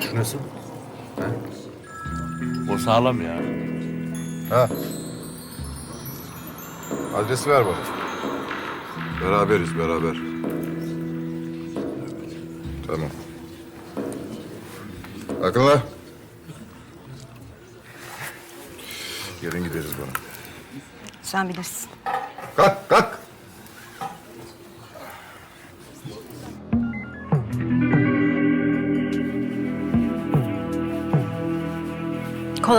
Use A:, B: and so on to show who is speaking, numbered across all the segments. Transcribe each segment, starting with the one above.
A: Şu nasıl?
B: O sağlam ya.
C: Ha. Adresi ver bana. Beraberiz, beraber. Tamam. Akıllı. Yarın gideriz bana.
D: Sen bilirsin.
C: Kalk, kalk.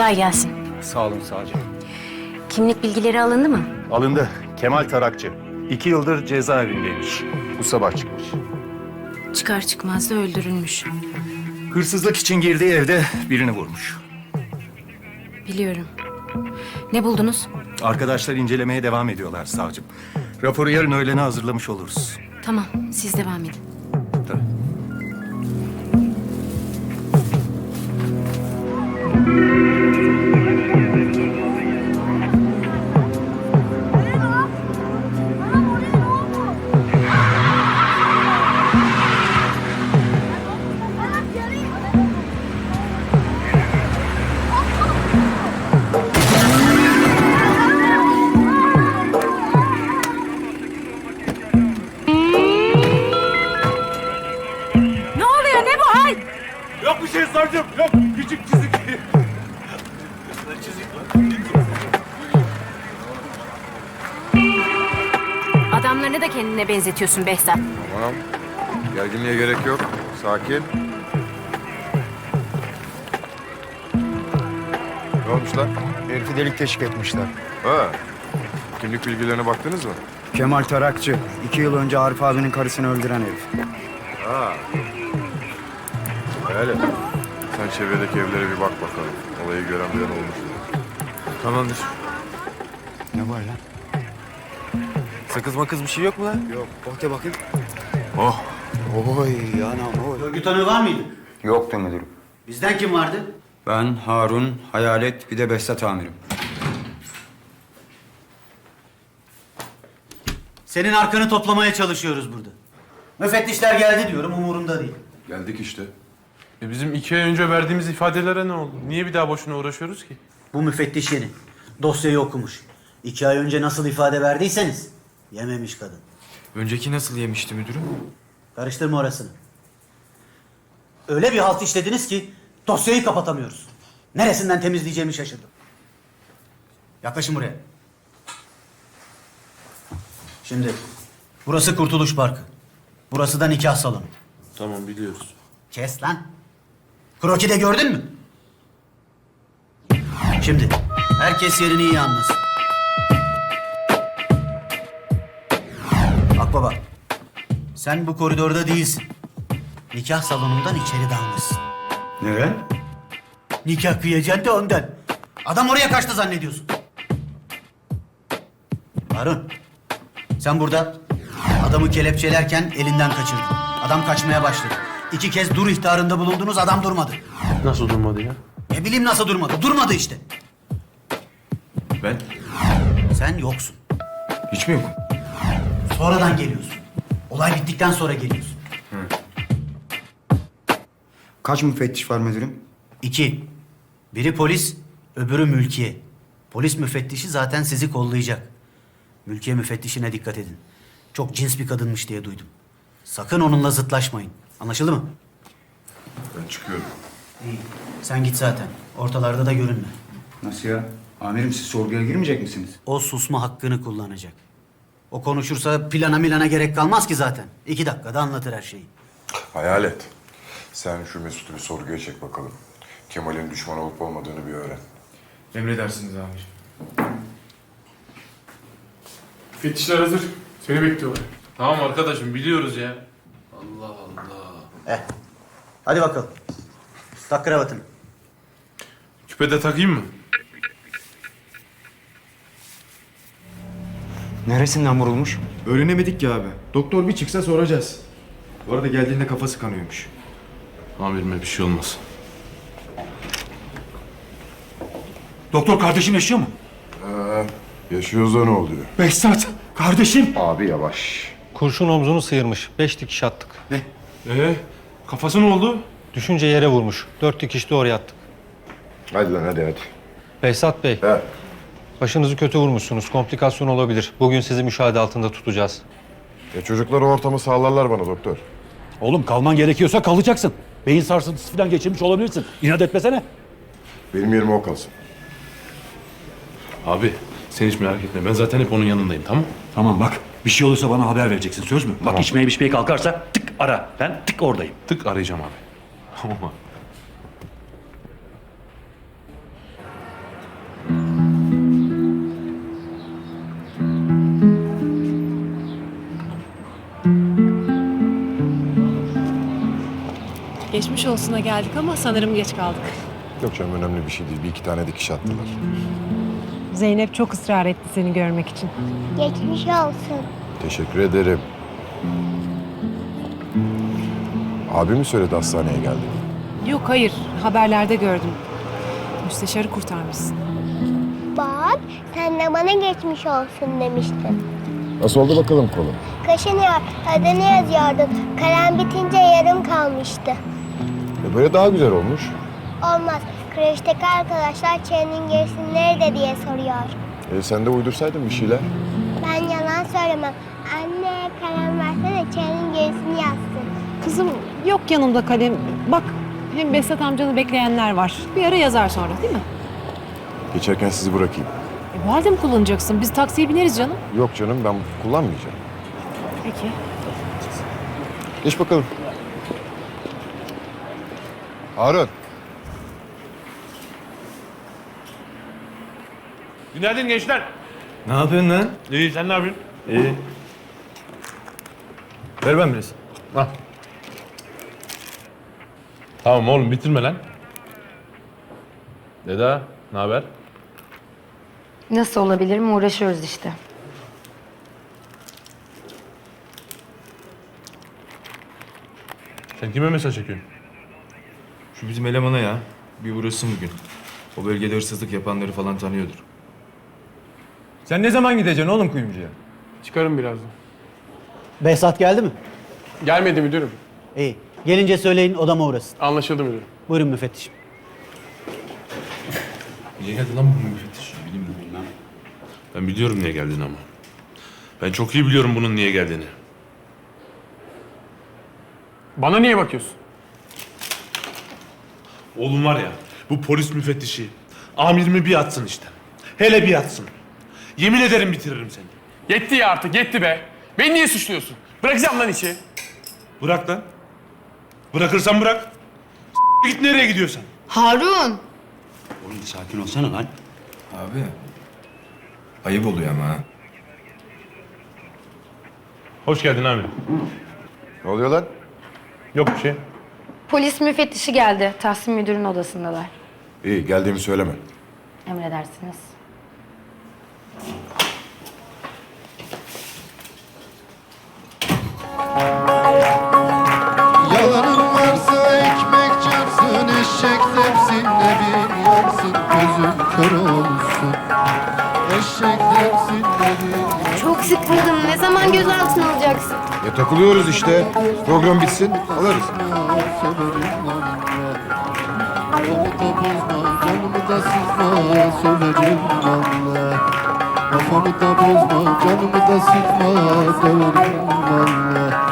D: Kolay gelsin.
A: Sağ olun savcım.
D: Kimlik bilgileri alındı mı?
A: Alındı. Kemal Tarakçı. İki yıldır cezaevindeymiş. Bu sabah çıkmış.
D: Çıkar çıkmaz da öldürülmüş.
A: Hırsızlık için girdiği evde birini vurmuş.
D: Biliyorum. Ne buldunuz?
A: Arkadaşlar incelemeye devam ediyorlar savcım. Raporu yarın öğlene hazırlamış oluruz.
D: Tamam, siz devam edin.
B: Küçük çizik.
D: Adamlarını da kendine benzetiyorsun Behzat.
C: Tamam. Gerginliğe gerek yok. Sakin. Ne olmuş lan?
E: Herifi delik teşvik etmişler.
C: Ha. Kimlik bilgilerine baktınız mı?
E: Kemal Tarakçı. iki yıl önce Arif abinin karısını öldüren herif.
C: Ha. Öyle. Sen çevredeki evlere bir bak bakalım. Olayı gören bir olmuş.
F: Tamamdır.
E: Ne var lan?
F: Sakız makız bir şey yok mu lan?
E: Yok. Bak de bakayım.
C: Oh.
E: Oy anam oy.
G: Örgüt tanığı var mıydı?
E: Yoktu müdürüm.
G: Bizden kim vardı?
E: Ben Harun, Hayalet, bir de Behzat amirim.
G: Senin arkanı toplamaya çalışıyoruz burada. Müfettişler geldi diyorum umurumda değil.
C: Geldik işte.
H: E bizim iki ay önce verdiğimiz ifadelere ne oldu? Niye bir daha boşuna uğraşıyoruz ki?
G: Bu müfettiş yeni. Dosyayı okumuş. İki ay önce nasıl ifade verdiyseniz yememiş kadın.
F: Önceki nasıl yemişti müdürüm?
G: Karıştırma orasını. Öyle bir halt işlediniz ki dosyayı kapatamıyoruz. Neresinden temizleyeceğimi şaşırdım. Yaklaşın buraya. Şimdi burası Kurtuluş Parkı. Burası da nikah salonu.
H: Tamam biliyoruz.
G: Kes lan. Kroki de gördün mü? Şimdi herkes yerini iyi anlasın. Akbaba. Sen bu koridorda değilsin. Nikah salonundan içeri dalmışsın.
E: Neden?
G: Nikah kıyacaksın da ondan. Adam oraya kaçtı zannediyorsun. Harun. Sen burada adamı kelepçelerken elinden kaçırdın. Adam kaçmaya başladı. İki kez dur ihtarında bulundunuz adam durmadı.
H: Nasıl durmadı ya?
G: Ne bileyim nasıl durmadı. Durmadı işte.
F: Ben?
G: Sen yoksun.
F: Hiç mi yok?
G: Sonradan geliyorsun. Olay bittikten sonra geliyorsun.
E: Kaç müfettiş var müdürüm?
G: İki. Biri polis, öbürü mülkiye. Polis müfettişi zaten sizi kollayacak. Mülkiye müfettişine dikkat edin. Çok cins bir kadınmış diye duydum. Sakın onunla zıtlaşmayın. Anlaşıldı mı?
C: Ben çıkıyorum.
G: İyi. Sen git zaten. Ortalarda da görünme.
E: Nasıl ya? Amirim siz sorguya girmeyecek misiniz?
G: O susma hakkını kullanacak. O konuşursa plana milana gerek kalmaz ki zaten. İki dakikada anlatır her şeyi.
C: Hayalet. Sen şu Mesut'u bir sorguya çek bakalım. Kemal'in düşman olup olmadığını bir öğren.
F: Emredersiniz amirim.
H: Fetişler hazır. Seni bekliyorlar. Tamam arkadaşım biliyoruz ya. Allah Allah.
G: Eh. Hadi bakalım. Tak kravatını.
H: Küpe de takayım mı?
E: Neresinden vurulmuş?
I: Öğrenemedik ki abi. Doktor bir çıksa soracağız. Bu arada geldiğinde kafası kanıyormuş.
H: Amirime bir şey olmaz.
I: Doktor kardeşim yaşıyor mu?
C: Yaşıyorsa ne oluyor?
I: Behzat kardeşim.
C: Abi yavaş.
J: Kurşun omzunu sıyırmış. Beş dikiş attık.
H: Ee, kafası ne oldu?
J: Düşünce yere vurmuş. Dört dikiş de oraya attık.
C: Hadi lan hadi hadi.
J: Behzat Bey,
C: He.
J: başınızı kötü vurmuşsunuz. Komplikasyon olabilir. Bugün sizi müşahede altında tutacağız.
C: E çocuklar o ortamı sağlarlar bana doktor.
B: Oğlum kalman gerekiyorsa kalacaksın. Beyin sarsıntısı falan geçirmiş olabilirsin. İnat etmesene.
C: Benim yerime o kalsın.
K: Abi sen hiç merak etme. Ben zaten hep onun yanındayım tamam
B: Tamam bak. Bir şey olursa bana haber vereceksin. Söz mü? Bak içmeye biçmeye kalkarsa tık ara. Ben tık oradayım.
K: Tık arayacağım abi. Tamam abi.
L: Geçmiş olsuna geldik ama sanırım geç kaldık.
C: Yok canım önemli bir şey değil. Bir iki tane dikiş attılar.
L: Zeynep çok ısrar etti seni görmek için.
M: Geçmiş olsun.
C: Teşekkür ederim. Abi mi söyledi hastaneye geldi?
L: Yok hayır, haberlerde gördüm. Müsteşarı kurtarmışsın.
M: Bak sen de bana geçmiş olsun demiştin.
C: Nasıl oldu bakalım kolun?
M: Kaşınıyor, adını yazıyordun. Kalem bitince yarım kalmıştı.
C: E böyle daha güzel olmuş.
M: Olmaz. Kreşteki arkadaşlar çenenin gerisi nerede diye soruyor.
C: E sen de uydursaydın bir şeyler.
M: Ben yalan söylemem. Anne kalem versene çenenin gerisini yazsın.
L: Kızım yok yanımda kalem. Bak hem Behzat amcanı bekleyenler var. Bir ara yazar sonra değil mi?
C: Geçerken sizi bırakayım.
L: E, bu halde mi kullanacaksın? Biz taksiye bineriz canım.
C: Yok canım ben kullanmayacağım.
L: Peki.
C: Geç bakalım. Harun.
K: Günaydın gençler.
N: Ne yapıyorsun lan?
K: İyi sen ne yapıyorsun?
N: İyi. Ver ben biraz.
K: Al. Tamam oğlum bitirme lan. Deda ne haber?
D: Nasıl olabilir mi? Uğraşıyoruz işte.
K: Sen kime mesaj çekiyorsun?
N: Şu bizim elemana ya. Bir uğraşsın bugün. O bölgede hırsızlık yapanları falan tanıyordur.
I: Sen ne zaman gideceksin oğlum kuyumcuya?
B: Çıkarım birazdan.
G: Behzat geldi mi?
B: Gelmedi müdürüm.
G: İyi. Gelince söyleyin odama uğrasın.
B: Anlaşıldı müdürüm.
G: Buyurun müfettişim.
K: Niye geldi lan bu müfettiş? Bilmiyorum bilmem. Ben biliyorum niye geldiğini ama. Ben çok iyi biliyorum bunun niye geldiğini.
B: Bana niye bakıyorsun?
K: Oğlum var ya bu polis müfettişi amirimi bir atsın işte. Hele bir atsın. Yemin ederim bitiririm seni.
B: Yetti ya artık yetti be. Beni niye suçluyorsun? Bırakacağım lan işi.
K: Bırak lan. Bırakırsan bırak. Git nereye gidiyorsan.
D: Harun!
B: Oğlum bir sakin olsana lan.
I: Abi. Ayıp oluyor ama ha.
K: Hoş geldin amirim.
C: Ne oluyor lan?
K: Yok bir şey.
D: Polis müfettişi geldi. Tahsin müdürün odasındalar.
C: İyi geldiğimi söyleme.
D: Emredersiniz.
O: Yalanın varsa ekmek çarpsın eşek tepsinde bir yansın gözün kör olsun. Eşek tepsinde bir
M: Çok sıkıldım. Ne zaman gözaltına alacaksın?
C: E takılıyoruz işte. Program bitsin alırız.
O: söverim valla. Kafamı da bozma, canımı da sıkma, söverim valla. Kafamı da bozma, canımı da sıkma, söverim valla.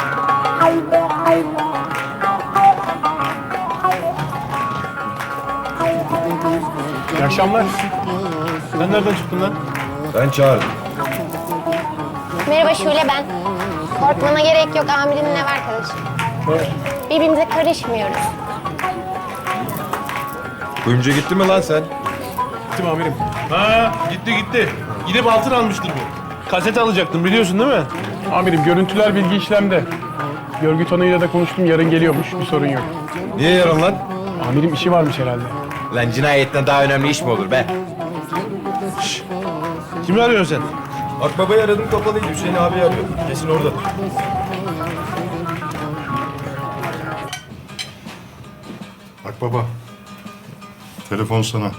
B: İyi akşamlar. Sen nereden çıktın lan?
C: Ben çağırdım.
M: Merhaba Şule ben. Korkmana gerek yok. Amirin ev arkadaşı. Birbirimize karışmıyoruz.
C: Kuyumcu gitti mi lan sen?
B: Gittim amirim.
K: Ha gitti gitti. Gidip altın almıştır bu. Kaset alacaktın biliyorsun değil mi?
B: Amirim görüntüler bilgi işlemde. Görgü tonuyla da konuştum. Yarın geliyormuş. Bir sorun yok.
C: Niye yaran lan?
B: Amirim işi varmış herhalde.
I: Lan cinayetten daha önemli iş mi olur be?
K: Kimi arıyorsun sen?
I: Akbabayı aradım kapalıydı. Hüseyin abi arıyor. Kesin orada.
C: Bak baba. Telefon sana.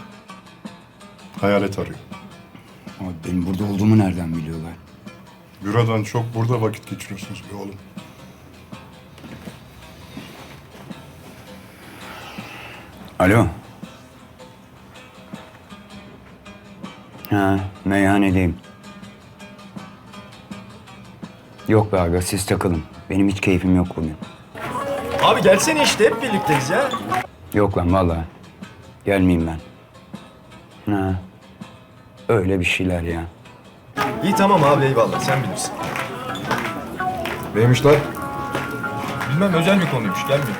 C: Hayalet arıyor.
O: Benim burada olduğumu nereden biliyorlar?
C: Bürodan çok burada vakit geçiriyorsunuz be oğlum.
P: Alo. Ha, meyhanedeyim. Yok be aga siz takılın. Benim hiç keyfim yok bugün.
I: Abi gelsene işte hep birlikteyiz ya.
P: Yok lan vallahi. Gelmeyeyim ben. Ha. Öyle bir şeyler ya.
I: İyi tamam abi eyvallah sen bilirsin.
C: Neymiş lan?
I: Bilmem özel bir konuymuş gelmiyor.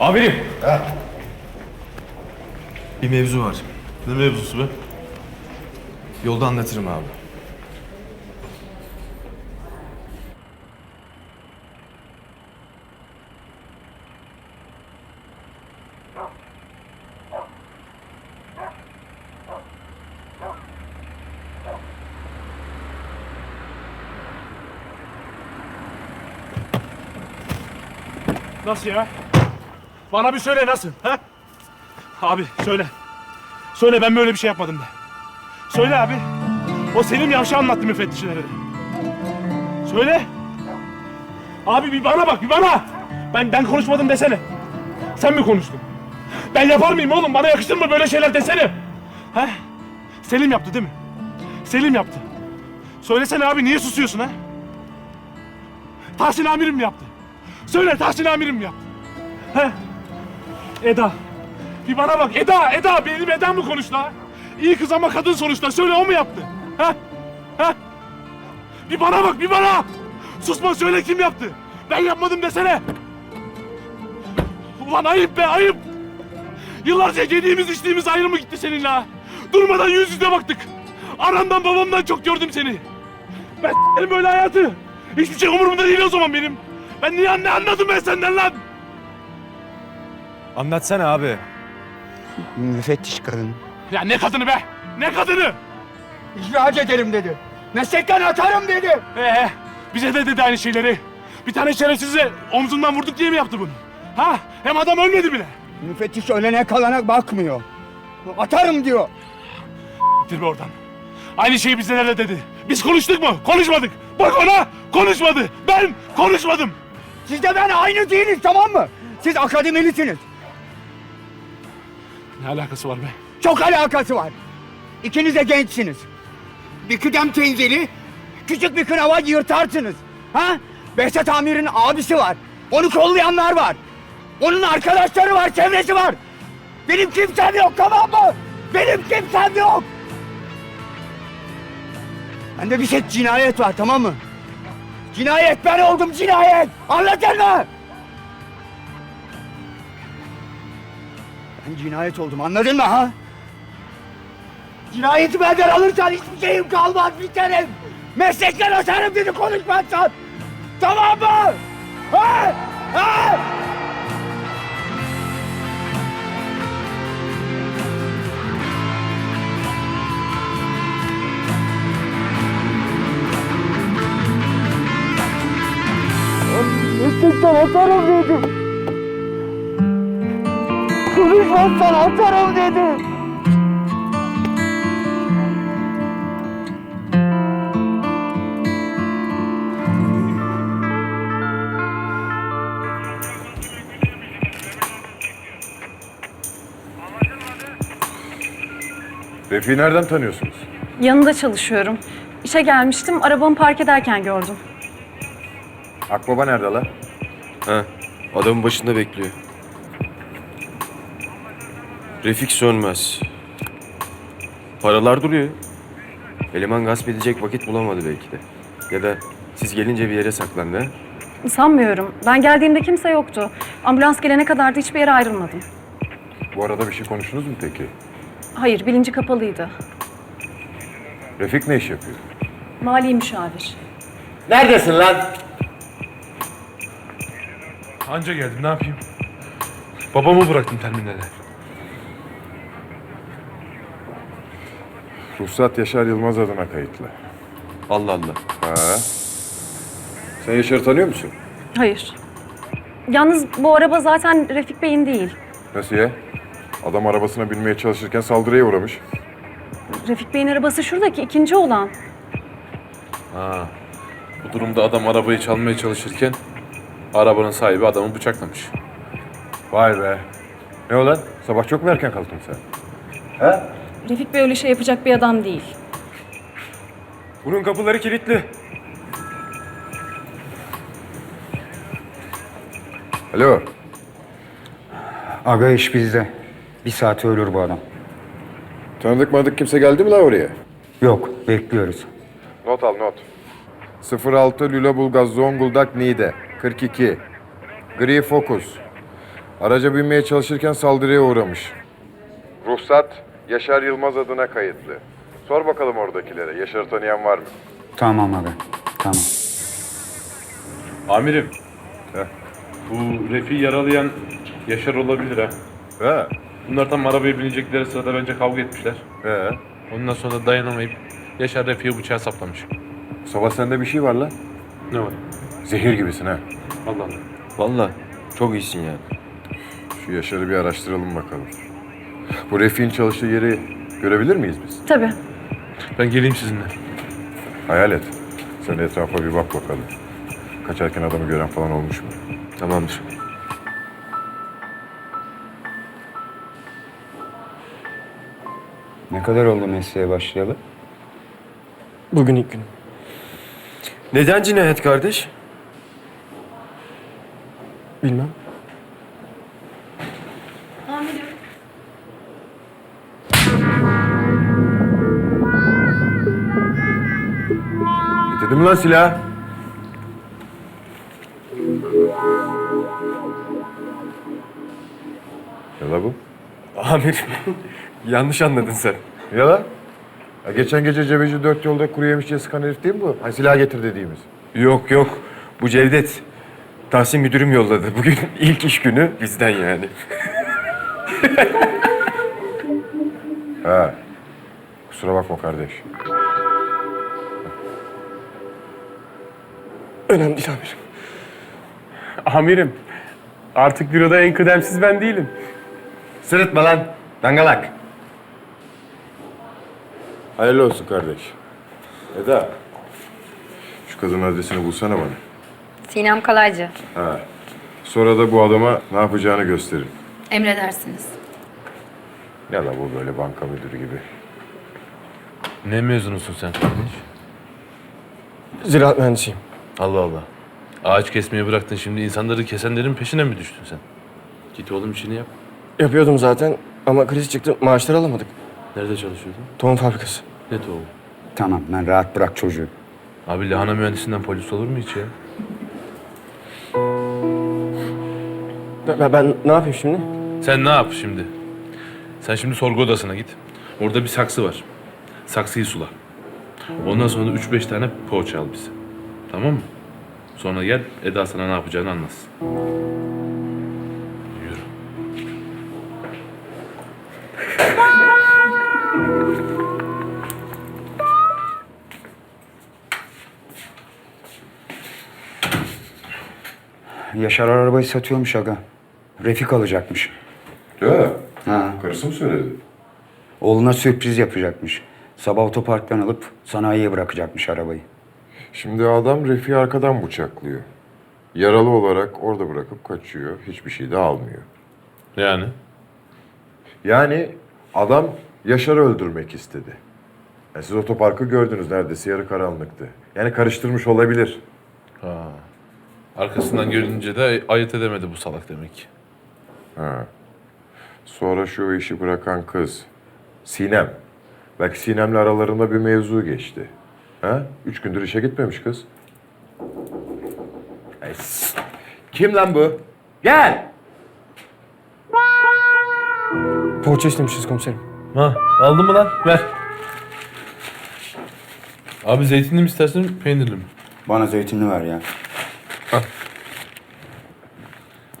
E: Amirim. Bir mevzu var.
H: Ne mevzusu be?
E: Yolda anlatırım abi.
H: Nasıl ya? Bana bir söyle nasıl? Ha? Abi söyle. Söyle ben böyle bir şey yapmadım de. Söyle abi. O Selim Yavşa anlattı müfettişlere de. Söyle. Abi bir bana bak bir bana. Ben ben konuşmadım desene. Sen mi konuştun? Ben yapar mıyım oğlum? Bana yakışır mı böyle şeyler desene? Ha? Selim yaptı değil mi? Selim yaptı. Söylesene abi niye susuyorsun ha? Tahsin amirim mi yaptı? Söyle Tahsin amirim mi yaptı? He? Eda. Bir bana bak Eda, Eda benim Eda mı konuştu ha? İyi kız ama kadın sonuçta. Söyle o mu yaptı? Ha? Ha? Bir bana bak bir bana. Susma söyle kim yaptı? Ben yapmadım desene. Ulan ayıp be ayıp. Yıllarca yediğimiz içtiğimiz ayrı mı gitti seninle ha? Durmadan yüz yüze baktık. Anamdan babamdan çok gördüm seni. Ben s**erim böyle hayatı. Hiçbir şey umurumda değil o zaman benim. Ben niye ne anladım ben senden lan?
E: Anlatsana abi.
P: Müfettiş kadın.
H: Ya ne kadını be? Ne kadını?
P: İhraç ederim dedi. Meslekten atarım dedi.
H: Ee, bize de dedi aynı şeyleri. Bir tane şerefsizi omzundan vurduk diye mi yaptı bunu? Ha? Hem adam ölmedi bile.
P: Müfettiş ölene kalana bakmıyor. Atarım diyor.
H: Gittir be oradan. Aynı şeyi bize de dedi. Biz konuştuk mu? Konuşmadık. Bak ona konuşmadı. Ben konuşmadım.
P: Siz de ben aynı değiliz tamam mı? Siz akademilisiniz.
H: Ne alakası var be?
P: Çok alakası var. İkiniz de gençsiniz. Bir kıdem tenzili, küçük bir kınava yırtarsınız. Ha? Behzat Amir'in abisi var. Onu kollayanlar var. Onun arkadaşları var, çevresi var. Benim kimsem yok tamam mı? Benim kimsem yok. Bende bir şey cinayet var tamam mı? Cinayet ben oldum cinayet. Anladın mı? Ben cinayet oldum anladın mı ha? Cinayeti benden alırsan hiçbir şeyim kalmaz biterim. Meslekten atarım dedi konuşmazsan. Tamam mı? Ha? Ha? Meslekten atarım dedim. Konuşmazsan atarım dedim.
C: Refik'i nereden tanıyorsunuz?
Q: Yanında çalışıyorum. İşe gelmiştim, arabamı park ederken gördüm.
C: Akbaba nerede lan?
N: Ha, adamın başında bekliyor. Refik sönmez. Paralar duruyor. Eleman gasp edecek vakit bulamadı belki de. Ya da siz gelince bir yere saklandı ha?
Q: Sanmıyorum. Ben geldiğimde kimse yoktu. Ambulans gelene kadar da hiçbir yere ayrılmadım.
C: Bu arada bir şey konuştunuz mu peki?
Q: Hayır, bilinci kapalıydı.
C: Refik ne iş yapıyor?
Q: Mali müşavir.
N: Neredesin lan?
H: Anca geldim ne yapayım? Babamı bıraktım terminale.
C: Ruhsat Yaşar Yılmaz adına kayıtlı.
N: Allah Allah.
C: Ha? Sen Yaşar'ı tanıyor musun?
Q: Hayır. Yalnız bu araba zaten Refik Bey'in değil.
C: Nasıl ya? Adam arabasına binmeye çalışırken saldırıya uğramış.
Q: Refik Bey'in arabası şuradaki ikinci olan.
K: Ha. Bu durumda adam arabayı çalmaya çalışırken arabanın sahibi adamı bıçaklamış.
C: Vay be. Ne olan? Sabah çok mu erken kalktın sen?
Q: Refik Bey öyle şey yapacak bir adam değil.
C: Bunun kapıları kilitli. Alo.
E: Aga iş bizde. Bir saate ölür bu adam.
C: Tanıdık madık kimse geldi mi la oraya?
E: Yok, bekliyoruz.
C: Not al not. 06 Lüleburgaz Zonguldak Niğde 42 Gri Focus Araca binmeye çalışırken saldırıya uğramış. Ruhsat Yaşar Yılmaz adına kayıtlı. Sor bakalım oradakilere. Yaşar'ı tanıyan var mı?
E: Tamam aga, tamam.
K: Amirim.
C: Heh.
K: Bu Refi yaralayan Yaşar olabilir ha.
C: He.
K: Bunlar tam arabaya binecekleri sırada bence kavga etmişler.
C: He.
K: Ondan sonra da dayanamayıp Yaşar Refi'ye bıçağı saplamış.
C: Sabah sende bir şey var la.
K: Ne var?
C: Zehir gibisin ha.
K: Allah Allah.
N: Vallahi çok iyisin yani.
C: Şu Yaşar'ı bir araştıralım bakalım. Bu Refik'in çalıştığı yeri görebilir miyiz biz?
Q: Tabii.
K: Ben geleyim sizinle.
C: Hayal et. Sen etrafa bir bak bakalım. Kaçarken adamı gören falan olmuş mu?
N: Tamamdır.
E: Ne kadar oldu mesleğe başlayalı?
N: Bugün ilk gün. Neden cinayet kardeş?
F: Bilmem.
C: Getirdim lan silah. Ne la bu?
N: Amirim yanlış anladın sen.
C: Ya la? Ya geçen gece cebeci dört yolda kuru yemişçiye sıkan herif değil mi bu? Hani silah getir dediğimiz.
N: Yok yok bu Cevdet. Tahsin müdürüm yolladı. Bugün ilk iş günü bizden yani.
C: Ha. Kusura bakma kardeş.
F: Önemli değil amirim. Amirim, artık büroda en kıdemsiz ben değilim.
C: Sırıtma lan. Dangalak. Hayırlı olsun kardeş. Eda. Şu kadının adresini bulsana bana.
D: Sinem Kalaycı.
C: Ha. Sonra da bu adama ne yapacağını gösterin.
D: Emredersiniz.
C: Ne la bu böyle banka müdürü gibi.
K: Ne mezunusun sen kardeş?
F: Ziraat mühendisiyim.
K: Allah Allah. Ağaç kesmeyi bıraktın şimdi insanları kesenlerin peşine mi düştün sen? Git oğlum işini yap.
F: Yapıyordum zaten ama kriz çıktı maaşları alamadık.
K: Nerede çalışıyordun?
F: Tohum fabrikası.
K: Ne tohumu?
E: Tamam, ben rahat bırak çocuğu.
K: Abi lahana mühendisinden polis olur mu hiç ya?
F: Ben, ben ne yapayım şimdi?
K: Sen ne yap şimdi? Sen şimdi sorgu odasına git. Orada bir saksı var. Saksıyı sula. Ondan sonra da üç beş tane poğaça al bize. Tamam mı? Sonra gel Eda sana ne yapacağını anlatsın.
E: Yaşar arabayı satıyormuş aga. Refik alacakmış.
C: Değil mi?
E: Ha.
C: Karısı mı söyledi?
E: Oğluna sürpriz yapacakmış. Sabah otoparktan alıp sanayiye bırakacakmış arabayı.
C: Şimdi adam Refik'i arkadan bıçaklıyor. Yaralı olarak orada bırakıp kaçıyor. Hiçbir şey de almıyor.
K: Yani?
C: Yani adam Yaşar'ı öldürmek istedi. Yani siz otoparkı gördünüz neredeyse yarı karanlıktı. Yani karıştırmış olabilir.
K: Ha. Arkasından görünce de ayırt edemedi bu salak demek ki.
C: Ha. Sonra şu işi bırakan kız Sinem. Belki Sinem'le aralarında bir mevzu geçti. Ha? Üç gündür işe gitmemiş kız. Ay, s- Kim lan bu? Gel!
F: Poğaça istemişiz komiserim.
K: Ha, aldın mı lan? Ver. Abi zeytinli mi istersin, peynirli mi?
E: Bana zeytinli ver ya.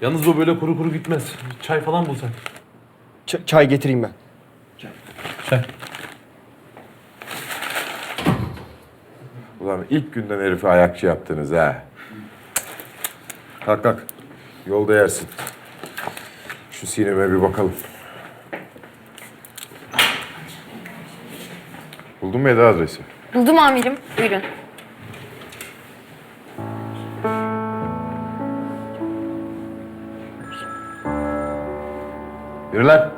K: Yalnız bu böyle kuru kuru gitmez. Çay falan bulsak.
F: Ç- çay getireyim ben.
K: Çay. Çay.
C: Ulan ilk günden herifi ayakçı yaptınız ha. Kalk kalk. Yolda yersin. Şu sineme bir bakalım. Buldun mu Eda adresi?
D: Buldum amirim. Buyurun.
C: Yürü lan.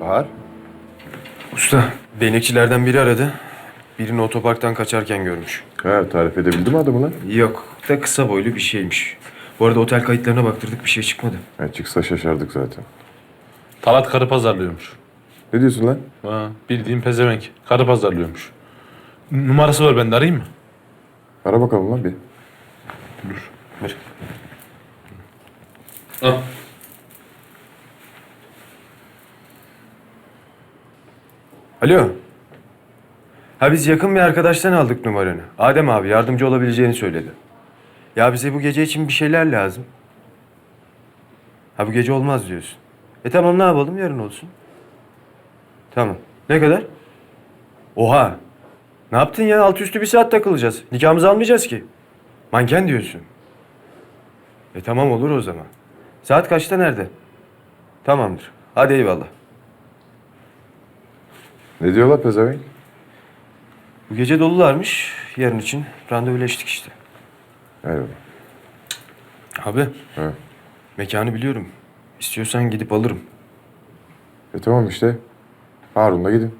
C: Bahar.
N: Usta, değnekçilerden biri aradı. Birini otoparktan kaçarken görmüş.
C: Ha, tarif edebildi mi adamı lan?
N: Yok, da kısa boylu bir şeymiş. Bu arada otel kayıtlarına baktırdık bir şey çıkmadı.
C: Ha, çıksa şaşardık zaten.
K: Talat karı pazarlıyormuş.
C: Ne diyorsun lan?
K: Ha, bildiğin pezevenk. Karı pazarlıyormuş. Numarası var bende arayayım mı?
C: Ara bakalım lan bir.
N: Ver.
K: Al.
N: Alo. Ha biz yakın bir arkadaştan aldık numaranı. Adem abi yardımcı olabileceğini söyledi. Ya bize bu gece için bir şeyler lazım. Ha bu gece olmaz diyorsun. E tamam ne yapalım yarın olsun. Tamam. Ne kadar? Oha. Ne yaptın ya? Altı üstü bir saat takılacağız. Nikahımızı almayacağız ki. Manken diyorsun. E tamam olur o zaman. Saat kaçta nerede? Tamamdır. Hadi eyvallah.
C: Ne diyorlar pezevenk?
N: Bu gece dolularmış. Yarın için randevuleştik işte.
C: Eyvallah.
N: Abi.
C: He.
N: Mekanı biliyorum. İstiyorsan gidip alırım.
C: E tamam işte. Harun'la gidin.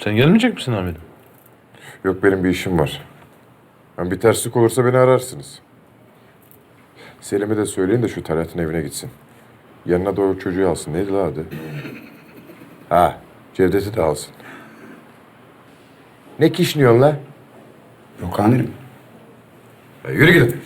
K: Sen gelmeyecek misin amirim?
C: Yok benim bir işim var. Yani bir terslik olursa beni ararsınız. Selim'e de söyleyin de şu Talat'ın evine gitsin. Yanına o çocuğu alsın. Neydi la adı? Ha, Cevdet'i de alsın. Ne kişniyorsun la?
E: Yok amirim.
C: Ya yürü gidin.